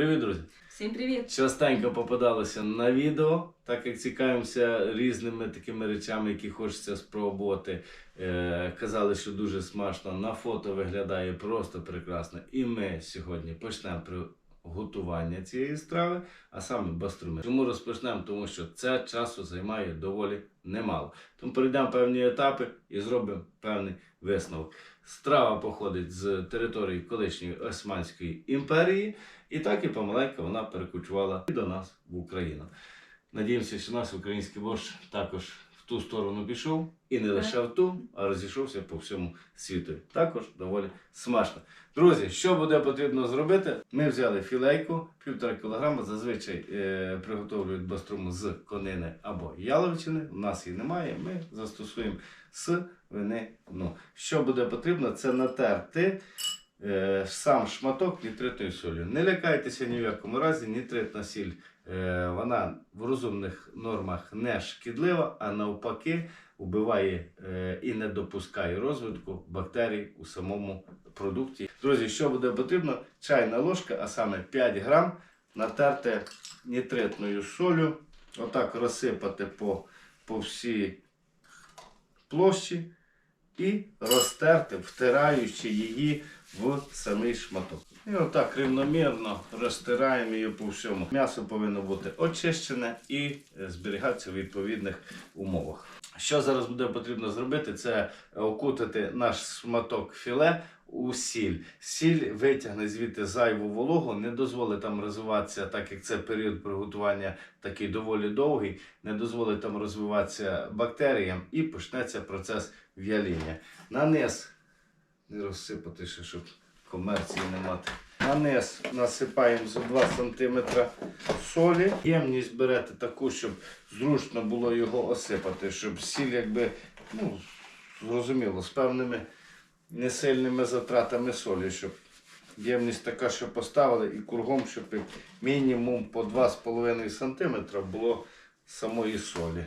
Привіт, друзі! Всім привіт! Частенько попадалося на відео, так як цікавимося різними такими речами, які хочеться спробувати. Е, казали, що дуже смачно. На фото виглядає просто прекрасно. І ми сьогодні почнемо при готування цієї страви, а саме баструми. Чому розпочнемо? Тому що це часу займає доволі немало. Тому перейдемо певні етапи і зробимо певний висновок. Страва походить з території колишньої Османської імперії, і так і помаленьку вона перекочувала і до нас в Україну. Надіємося, що наш український борщ також в ту сторону пішов, і не лише в ту, а розійшовся по всьому світу. Також доволі смачно. Друзі, що буде потрібно зробити? Ми взяли філейку півтора кілограма. Зазвичай е, приготовлюють баструму з конини або яловичини. У нас її немає. Ми застосуємо свинину. Що буде потрібно, це натерти е, сам шматок нітритною солью. Не лякайтеся ні в якому разі, нітритна сіль. е, Вона в розумних нормах не шкідлива, а навпаки вбиває е, і не допускає розвитку бактерій у самому продукті. Друзі, що буде потрібно? Чайна ложка, а саме 5 грам, натерти нітритною солью, отак розсипати по, по всій площі і розтерти, втираючи її в самий шматок. І отак рівномірно розтираємо її по всьому. М'ясо повинно бути очищене і е, зберігатися в відповідних умовах. Що зараз буде потрібно зробити, це окутати наш шматок філе у сіль. Сіль витягне звідти зайву вологу, не дозволить там розвиватися, так як це період приготування такий доволі довгий, не дозволить там розвиватися бактеріям і почнеться процес в'яління. На низ не розсипати ще, щоб комерції не мати. На насипаємо за 2 см солі. Ємність берете таку, щоб зручно було його осипати, щоб сіль якби, ну, зрозуміло, з певними несильними затратами солі, щоб ємність така, що поставили, і кругом, щоб мінімум по 2,5 см було самої солі,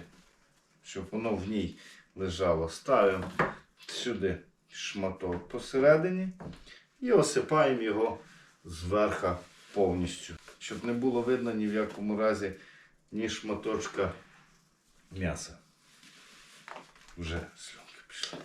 щоб воно в ній лежало. Ставимо сюди шматок посередині і осипаємо його зверху повністю, щоб не було видно ні в якому разі ні шматочка м'яса. Вже слюнки пішли.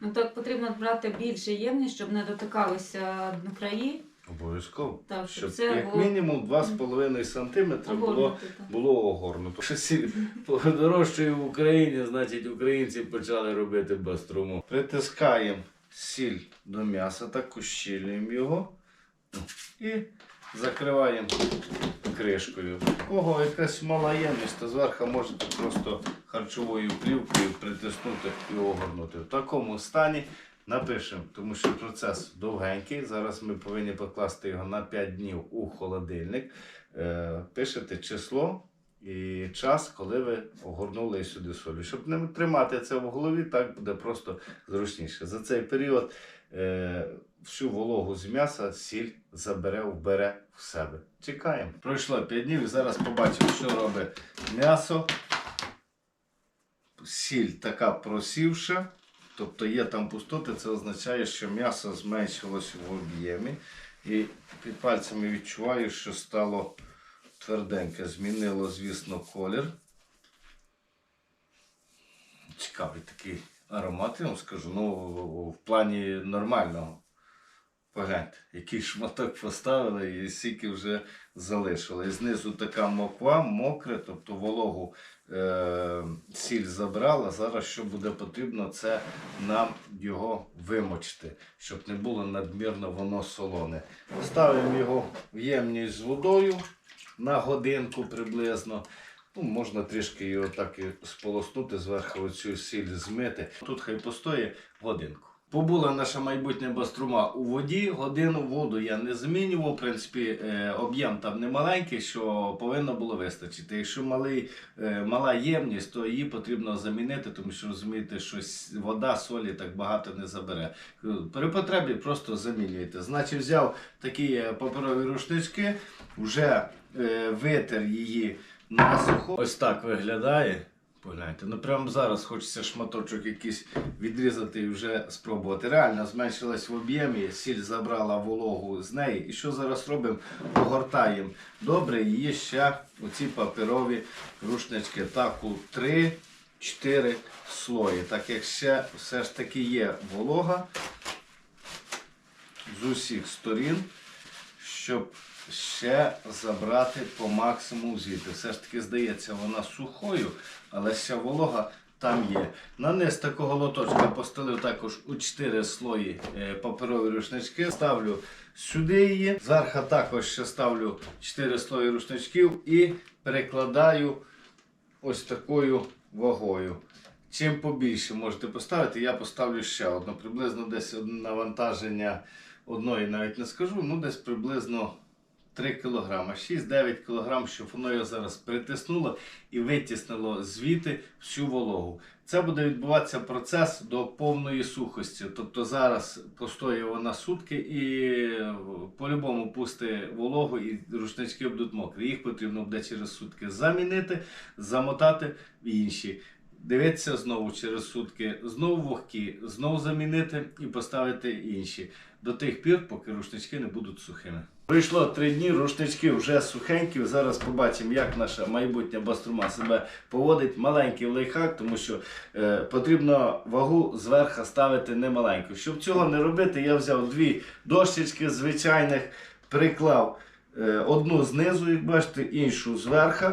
Ну так потрібно брати більше ємність, щоб не дотикалися на краї. Обов'язково. Так, Щоб це як було мінімум 2,5 см було, огорнути. так. було огорнуто. Що подорожчає в Україні, значить українці почали робити баструму. Притискаємо сіль до м'яса, так ущільнюємо його і закриваємо кришкою. У кого якась мала ємність, то зверху можете просто харчовою плівкою притиснути і огорнути. В такому стані напишемо, тому що процес довгенький. Зараз ми повинні покласти його на 5 днів у холодильник. Е, Пишете число і час, коли ви огорнули сюди солі. Щоб не тримати це в голові, так буде просто зручніше. За цей період е, всю вологу з м'яса сіль забере, вбере в себе. Чекаємо. Пройшло 5 днів зараз побачимо, що робить м'ясо. Сіль така просівша, тобто є там пустоти, це означає, що м'ясо зменшилось в об'ємі. І під пальцями відчуваю, що стало тверденьке. Змінило, звісно, колір. Цікавий такий аромат, я вам скажу. Ну, в плані нормального. Погляньте, який шматок поставили і скільки вже залишили. І знизу така моква, мокре, тобто вологу е- сіль забрала. Зараз що буде потрібно, це нам його вимочити, щоб не було надмірно воно солоне. Ставимо його в ємність з водою на годинку приблизно. Ну, можна трішки його так і сполоснути, зверху оцю сіль змити. Тут хай постоє годинку. Побула наша майбутня баструма у воді. Годину воду я не змінював. В принципі, е, об'єм там не маленький, що повинно було вистачити. Якщо малий, е, мала ємність, то її потрібно замінити, тому що розумієте, що вода солі так багато не забере. Е, При потребі просто замінюєте. Значить, взяв такі паперові рушнички, вже витер її на сухо. Ось так виглядає. Погляньте, ну прямо зараз хочеться шматочок якийсь відрізати і вже спробувати. Реально зменшилась в об'ємі, сіль забрала вологу з неї. І що зараз робимо? Погортаємо. Добре, є ще оці паперові рушнички. Так, у 3-4 слої. Так як ще все ж таки є волога з усіх сторін, щоб ще забрати по максимуму звідти. Все ж таки здається, вона сухою, але ще волога там є. На низ такого лоточка постелив також у 4 слої е, паперові рушнички. Ставлю сюди її. Зверху також ще ставлю 4 слої рушничків і перекладаю ось такою вагою. Чим побільше можете поставити, я поставлю ще одну. Приблизно десь навантаження одної навіть не скажу, ну десь приблизно 3 кг, 6-9 кг, щоб воно його зараз притиснуло і витіснило звідти всю вологу. Це буде відбуватися процес до повної сухості. Тобто зараз постоїть вона сутки і е, по-любому пусти вологу і рушнички будуть мокрі. Їх потрібно буде через сутки замінити, замотати в інші. Дивитися знову через сутки, знову вогкі, знову замінити і поставити інші. До тих пір, поки рушнички не будуть сухими. Пройшло три дні, рушнички вже сухенькі. Зараз побачимо, як наша майбутня баструма себе поводить. Маленький лайфхак, тому що е, потрібно вагу зверху ставити немаленьку. Щоб цього не робити, я взяв дві дощечки звичайних, приклав е, одну знизу, як бачите, іншу зверху.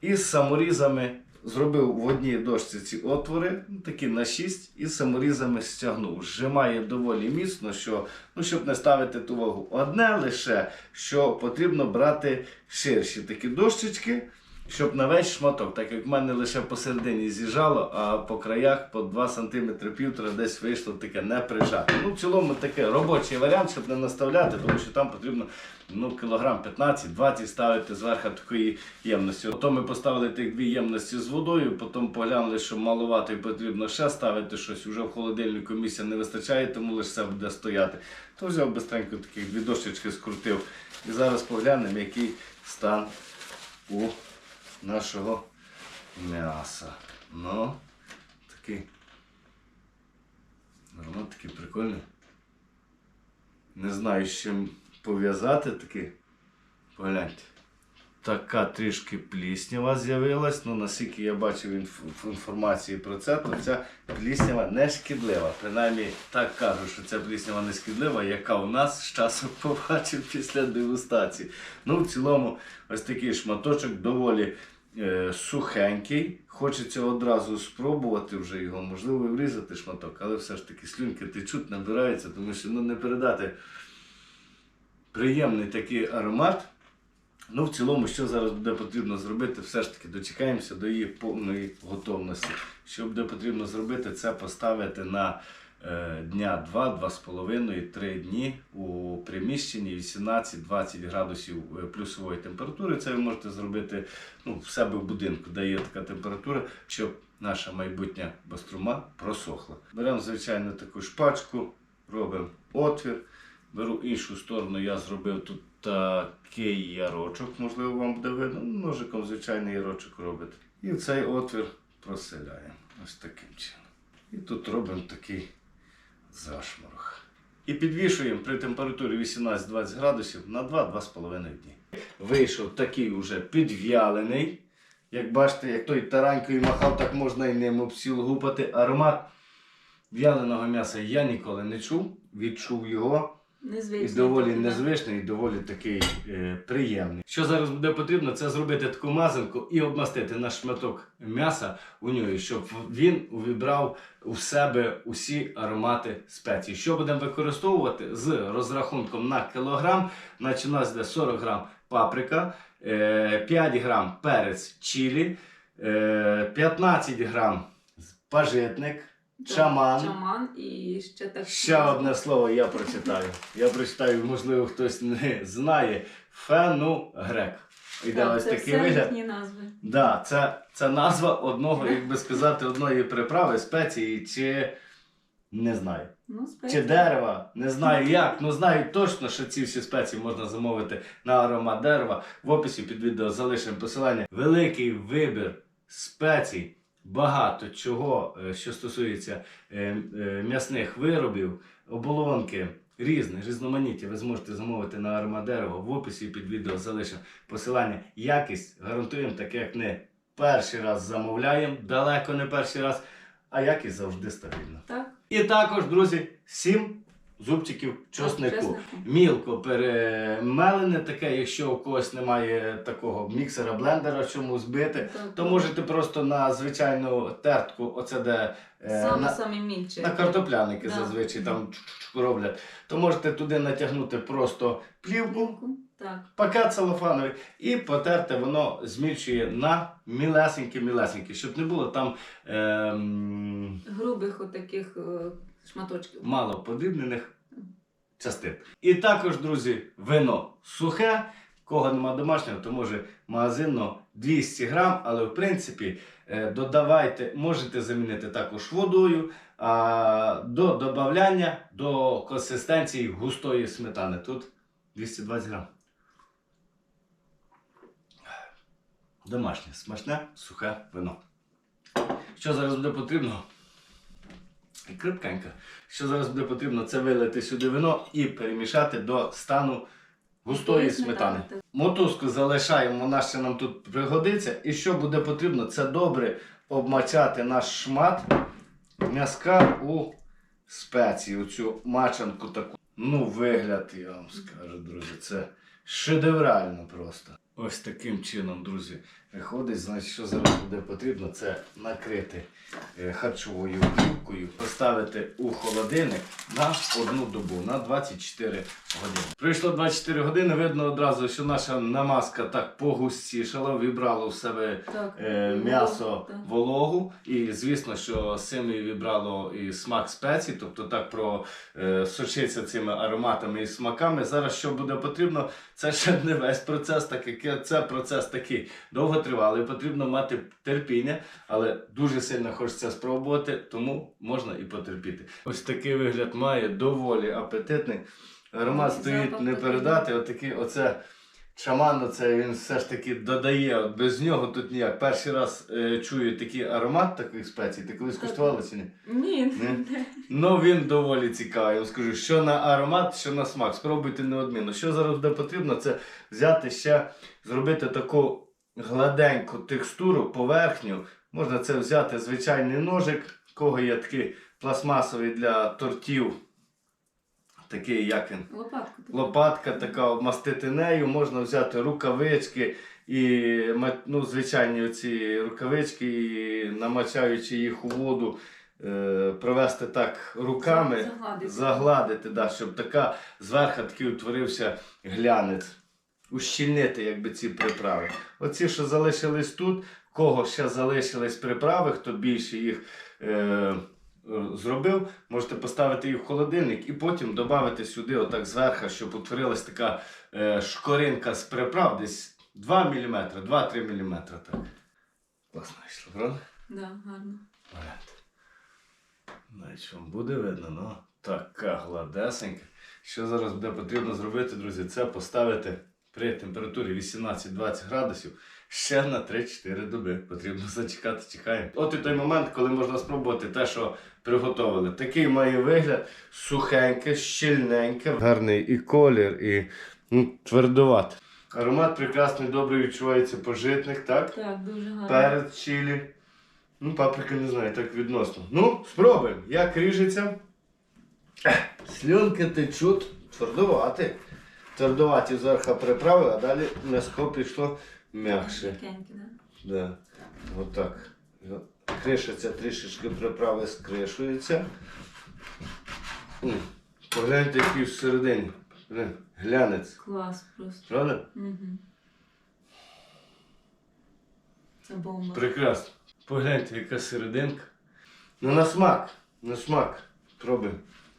І з саморізами зробив в одній дошці ці отвори, ну, такі на 6, і саморізами стягнув. Зжимає доволі міцно, що, ну, щоб не ставити ту вагу. Одне лише, що потрібно брати ширші такі дощечки, щоб на весь шматок, так як в мене лише посередині з'їжджало, а по краях по 2 см півтора десь вийшло таке не прижати. Ну, в цілому таке робочий варіант, щоб не наставляти, тому що там потрібно ну, кілограм 15-20 ставити зверху такої ємності. Потім ми поставили тих дві ємності з водою, потім поглянули, що маловато і потрібно ще ставити щось. Вже в холодильнику місця не вистачає, тому лише це буде стояти. То взяв бистренько таких дві дощечки скрутив. І зараз поглянемо, який стан у нашого м'яса. Ну, такий. Ну, такий прикольний. Не знаю, з чим пов'язати таке. Погляньте. Така трішки пліснява з'явилась. Ну, наскільки я бачив інф- інформації про це, то ця пліснява не шкідлива. Принаймні так кажуть, що ця пліснява не шкідлива, яка у нас з часом побачив після дегустації. Ну, в цілому, ось такий шматочок доволі е, сухенький. Хочеться одразу спробувати вже його, можливо, і врізати шматок, але все ж таки слюнки течуть, набираються, тому що ну, не передати приємний такий аромат. Ну, в цілому, що зараз буде потрібно зробити, все ж таки дочекаємося до її повної готовності. Що буде потрібно зробити, це поставити на е, дня 2, 2,5, 3 дні у приміщенні 18-20 градусів е, плюсової температури. Це ви можете зробити ну, в себе в будинку, де є така температура, щоб наша майбутня баструма просохла. Беремо, звичайно, таку шпачку, робимо отвір. Беру іншу сторону, я зробив тут такий ярочок, можливо, вам буде видно. Ну, Ножиком звичайний ярочок робите. І в цей отвір проселяємо. Ось таким чином. І тут робимо такий зашморг. І підвішуємо при температурі 18-20 градусів на 2-2,5 дні. Вийшов такий уже підв'ялений. Як бачите, як той таранькою махав, так можна і ним об стіл гупати. Аромат в'яленого м'яса я ніколи не чув. Відчув його. І доволі да. незвичний, і доволі такий е, приємний. Що зараз буде потрібно, це зробити таку мазанку і обмастити наш шматок м'яса у нього, щоб він увібрав у себе усі аромати спецій. Що будемо використовувати з розрахунком на кілограм, значить у нас йде 40 грам паприка, е, 5 грам перець чилі, е, 15 грам пажитник, Так, чаман. Чаман і ще так. Ще одне слово я прочитаю. Я прочитаю, можливо, хтось не знає. Фенугрек. Іде Так, ось це такий все вигляд. їхні назви. Да, це, це назва одного, як би сказати, одної приправи, спеції, чи не знаю. Ну, Чи дерева, не знаю як, ну знаю точно, що ці всі спеції можна замовити на аромат дерева. В описі під відео залишимо посилання. Великий вибір спецій, багато чого, е, що стосується е, е, м'ясних виробів, оболонки. Різне, різноманіття ви зможете замовити на Армадерево. В описі під відео залишимо посилання. Якість гарантуємо, так як не перший раз замовляємо, далеко не перший раз, а якість завжди стабільна. Так? І також, друзі, сім зубчиків чоснику. Чеснику. Мілко перемелене таке, якщо у когось немає такого міксера блендера, чому збити, Так. то можете просто на звичайну тертку, оце де е, Саме на, саме на картопляники Да. зазвичай там роблять, то можете туди натягнути просто плівку. Так. пакет целофановий і потерти, воно змільчує на мілесеньке-мілесеньке, щоб не було там ем, Грубих отаких е, шматочків. мало подрібнених частин. І також, друзі, вино сухе. Кого нема домашнього, то може магазинно 200 грам, але в принципі е, додавайте, можете замінити також водою а, до додавання до консистенції густої сметани. Тут 220 грам. Домашнє, смачне, сухе вино. Що зараз буде потрібно? І крепкенька. Що зараз буде потрібно, це вилити сюди вино і перемішати до стану густої сметани. Мотузку залишаємо, вона ще нам тут пригодиться. І що буде потрібно, це добре обмачати наш шмат м'язка у спеції, оцю мачанку таку. Ну, вигляд, я вам скажу, друзі, це шедеврально просто. Ось таким чином, друзі, виходить, значить, що зараз буде потрібно, це накрити е, харчовою плівкою, поставити у холодильник на одну добу, на 24 години. Пройшло 24 години, видно одразу, що наша намазка так погустішала, вібрала в себе Так. е, м'ясо Так. вологу. І звісно, що цим і вібрало і смак спецій, тобто так про е, сочиться цими ароматами і смаками. Зараз що буде потрібно, це ще не весь процес, так як це процес такий довготривалий. Потрібно мати терпіння, але дуже сильно хочеться спробувати, тому можна і потерпіти. Ось такий вигляд має доволі апетитний. Аромат стоїть не передати. Отакий, оце Шаман оце він все ж таки додає, от без нього тут ніяк. Перший раз е, чую такий аромат таких спецій. Ти колись куштувала чи ні? Ні, Ні? Ну він доволі цікавий. Я вам скажу, що на аромат, що на смак. Спробуйте неодмінно. Що зараз буде потрібно, це взяти ще, зробити таку гладеньку текстуру, поверхню. Можна це взяти звичайний ножик, кого є такий пластмасовий для тортів. Такий, як він. Лопатку. таку. Лопатка така обмастити нею, можна взяти рукавички і ну, звичайні оці рукавички, і намачаючи їх у воду, е, провести так руками, Загладити. загладити, да, щоб така зверху такий утворився глянець. Ущільнити якби ці приправи. Оці, що залишились тут, кого ще залишились приправи, хто більше їх е, зробив, можете поставити їх в холодильник і потім додати сюди, отак зверху, щоб утворилась така е, шкоринка з приправ, десь 2 мм, 2-3 мм. Так. Класно вийшло, правда? Да, гарно. Навіть вам буде видно, ну така гладесенька. Що зараз буде потрібно зробити, друзі, це поставити при температурі 18-20 градусів ще на 3-4 доби. Потрібно зачекати, чекаємо. От і той момент, коли можна спробувати те, що приготовили. Такий має вигляд сухеньке, щільненьке, гарний і колір, і ну, твердуватий. Аромат прекрасний, добре відчувається по житних, так? Так, дуже гарно. Перець чилі. Ну, паприка не знаю, так відносно. Ну, спробуємо. Як ріжеться. Слюнки течуть твердувати. Твердуваті зверху приправи, а далі м'яско пішло м'якше. Да? Отак. Кришиться трішечки приправи скришується. Погляньте, який всередині. Глянець. Клас просто. Правда? Угу. Це бомба. Прекрасно. Погляньте, яка серединка. Ну на смак. На смак. Пробуємо.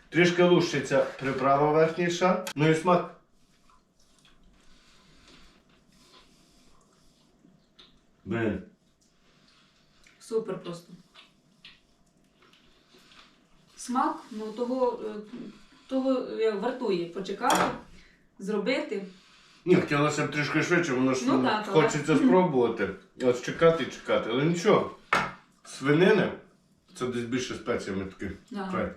Трішки лущиться приправа верхній шар. Ну і смак. Блін. Супер просто. Смак, ну того, е, того е, вартує почекати, зробити. Ні, хотілося б трішки швидше, воно ж Ну, ну, так, але- хочеться спробувати. От чекати і чекати, але нічого. свинини, це десь більше спеціями такі. Фрай.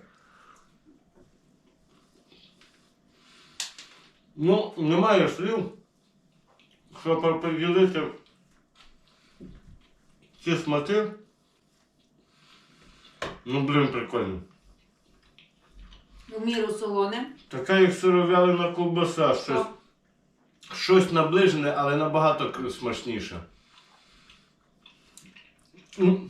Ну, немає слів, щоб поділити ці смаки. Ну, блін, прикольно. В міру солоне. Така як сировялина ковбаса, щось, щось наближене, але набагато смачніше. Ну,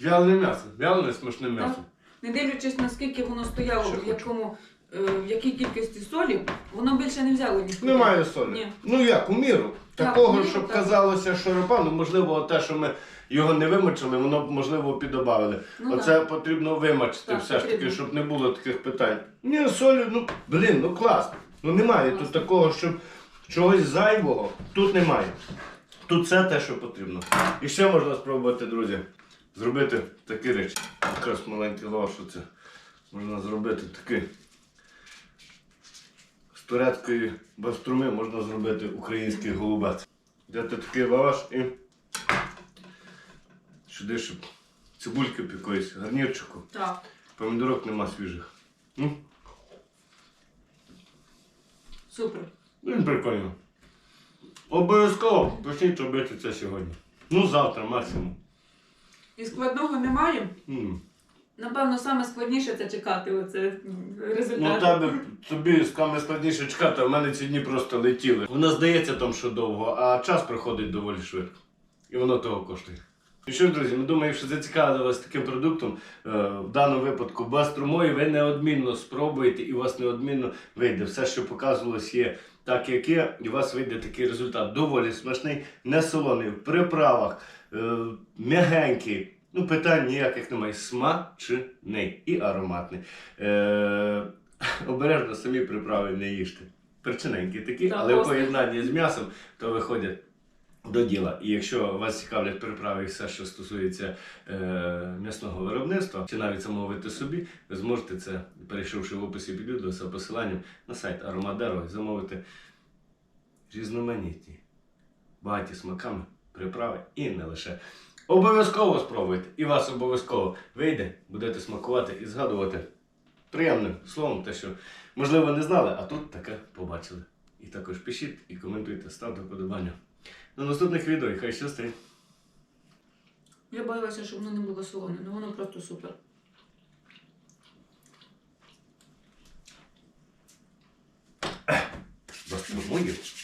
Вялене м'ясо. Вялене смачне м'ясо. Не дивлячись, наскільки воно стояло, Ще в якому, е, в якій кількості солі, воно більше не взяло нікуди. Немає солі. Ні. Ну як, у міру. Так, Такого, у міру, щоб так. казалося, що ропа, ну можливо, те, що ми його не вимочили, воно б можливо піддобавили. Ну, Оце потрібно вимочити Так, все ж таки, потрібно. щоб не було таких питань. Ні, солі, ну блін, ну класно. Ну немає тут такого, щоб чогось зайвого. Тут немає. Тут все те, що потрібно. І ще можна спробувати, друзі, зробити такі речі. Якраз маленький лаваш оце. Можна зробити такий. Турецької баструми можна зробити український голубець. Взяти такий лаваш і сюди, щоб цибульки б якоїсь, гарнірчику. Так. Помідорок нема свіжих. Ну, Супер. ну, він прикольно. Обов'язково почніть робити це сьогодні. Ну, завтра максимум. І складного немає. М. Напевно, саме складніше це чекати оце м, Ну, результат. тебе тобі саме складніше чекати, а в мене ці дні просто летіли. Воно здається там, що довго, а час приходить доволі швидко. І воно того коштує. І що, друзі, ми думаємо, що зацікавили вас таким продуктом, е, в даному випадку без струмої, ви неодмінно спробуєте і у вас неодмінно вийде. Все, що показувалось, є так, як є, і у вас вийде такий результат. Доволі смачний, не солоний, в приправах, е, м'ягенький. Ну, питань ніяких немає. Смачний і ароматний. Е, обережно самі приправи не їжте. Перчиненькі такі, Так, але в поєднанні з м'ясом то виходять до діла. І якщо вас цікавлять приправи і все, що стосується е, м'ясного виробництва, чи навіть замовити собі, ви зможете це, перейшовши в описі під відео за посиланням на сайт Аромадеро і замовити різноманітні, багаті смаками приправи і не лише. Обов'язково спробуйте, і вас обов'язково вийде, будете смакувати і згадувати приємним словом, те, що можливо не знали, а тут таке побачили. І також пишіть і коментуйте, ставте вподобання. До наступних відео і хай щастить. Я боялася, щоб воно не було солоне, але воно просто супер. Промовів.